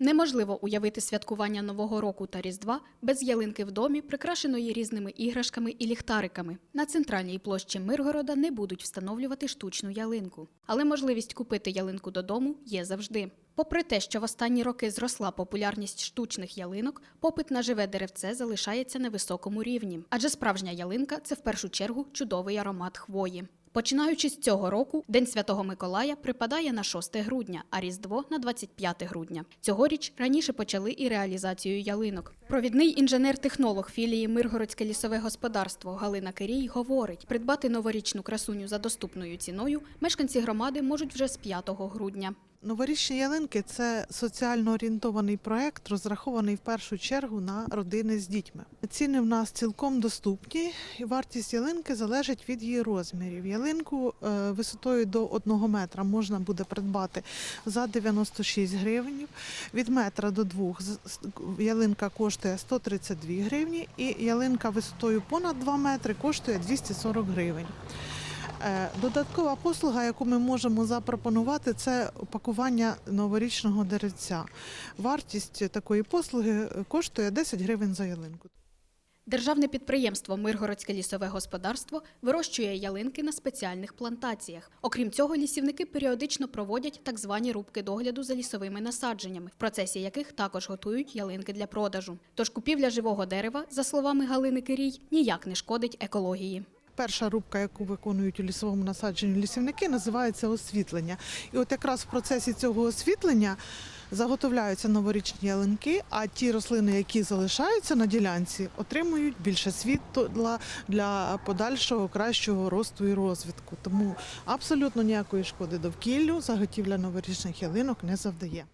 Неможливо уявити святкування Нового року та Різдва без ялинки в домі, прикрашеної різними іграшками і ліхтариками. На центральній площі Миргорода не будуть встановлювати штучну ялинку, але можливість купити ялинку додому є завжди. Попри те, що в останні роки зросла популярність штучних ялинок, попит на живе деревце залишається на високому рівні, адже справжня ялинка це в першу чергу чудовий аромат хвої. Починаючи з цього року, День Святого Миколая припадає на 6 грудня, а Різдво на 25 грудня. Цьогоріч раніше почали і реалізацію ялинок. Провідний інженер-технолог філії Миргородське лісове господарство Галина Кирій говорить: придбати новорічну красуню за доступною ціною мешканці громади можуть вже з 5 грудня. Новорічні ялинки це соціально орієнтований проект, розрахований в першу чергу на родини з дітьми. Ціни в нас цілком доступні, і вартість ялинки залежить від її розмірів. Ялинку е, висотою до 1 метра можна буде придбати за 96 гривень. Від метра до 2 ялинка коштує 132 гривні, і ялинка висотою понад 2 метри коштує 240 гривень. Е, Додаткова послуга, яку ми можемо запропонувати, це упакування новорічного деревця. Вартість такої послуги коштує 10 гривень за ялинку. Державне підприємство Миргородське лісове господарство вирощує ялинки на спеціальних плантаціях. Окрім цього, лісівники періодично проводять так звані рубки догляду за лісовими насадженнями, в процесі яких також готують ялинки для продажу. Тож купівля живого дерева, за словами Галини Кирій, ніяк не шкодить екології. Перша рубка, яку виконують у лісовому насадженні лісівники, називається освітлення. І от якраз в процесі цього освітлення заготовляються новорічні ялинки, а ті рослини, які залишаються на ділянці, отримують більше світла для подальшого кращого росту і розвитку. Тому абсолютно ніякої шкоди довкіллю заготівля новорічних ялинок не завдає.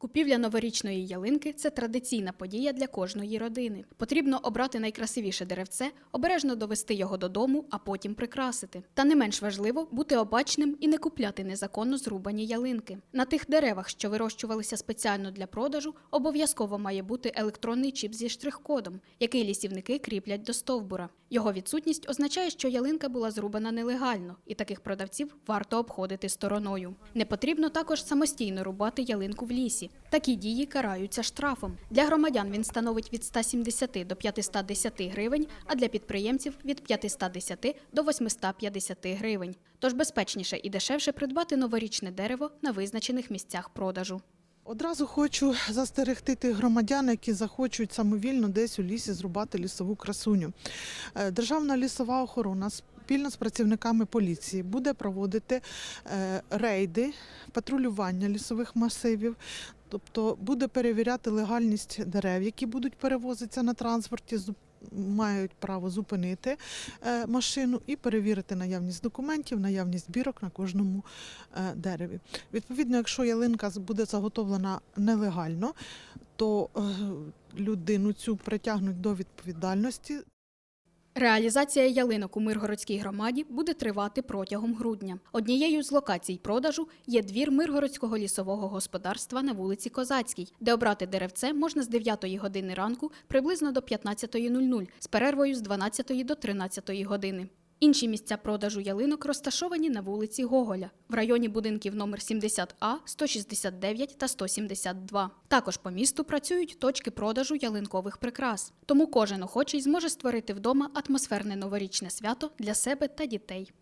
Купівля новорічної ялинки це традиційна подія для кожної родини. Потрібно обрати найкрасивіше деревце, обережно довести його додому, а потім прикрасити. Та не менш важливо бути обачним і не купляти незаконно зрубані ялинки. На тих деревах, що вирощувалися спеціально для продажу, обов'язково має бути електронний чіп зі штрих-кодом, який лісівники кріплять до стовбура. Його відсутність означає, що ялинка була зрубана нелегально, і таких продавців варто обходити стороною. Не потрібно також самостійно рубати ялинку в лісі. Такі дії караються штрафом. Для громадян він становить від 170 до 510 гривень, а для підприємців від 510 до 850 гривень. Тож безпечніше і дешевше придбати новорічне дерево на визначених місцях продажу. Одразу хочу застерегти тих громадян, які захочуть самовільно десь у лісі зрубати лісову красуню. Е, Державна лісова охорона спільно з працівниками поліції буде проводити е, рейди, патрулювання лісових масивів. Тобто буде перевіряти легальність дерев, які будуть перевозитися на транспорті, мають право зупинити е, машину і перевірити наявність документів, наявність бірок на кожному е, дереві. Відповідно, якщо ялинка буде заготовлена нелегально, то людину цю притягнуть до відповідальності. Реалізація ялинок у Миргородській громаді буде тривати протягом грудня. Однією з локацій продажу є двір Миргородського лісового господарства на вулиці Козацькій, де обрати деревце можна з 9 години ранку приблизно до 15.00 з перервою з 12 до 13 години. Інші місця продажу ялинок розташовані на вулиці Гоголя в районі будинків номер 70А, 169 та 172. Також по місту працюють точки продажу ялинкових прикрас. Тому кожен охочий зможе створити вдома атмосферне новорічне свято для себе та дітей.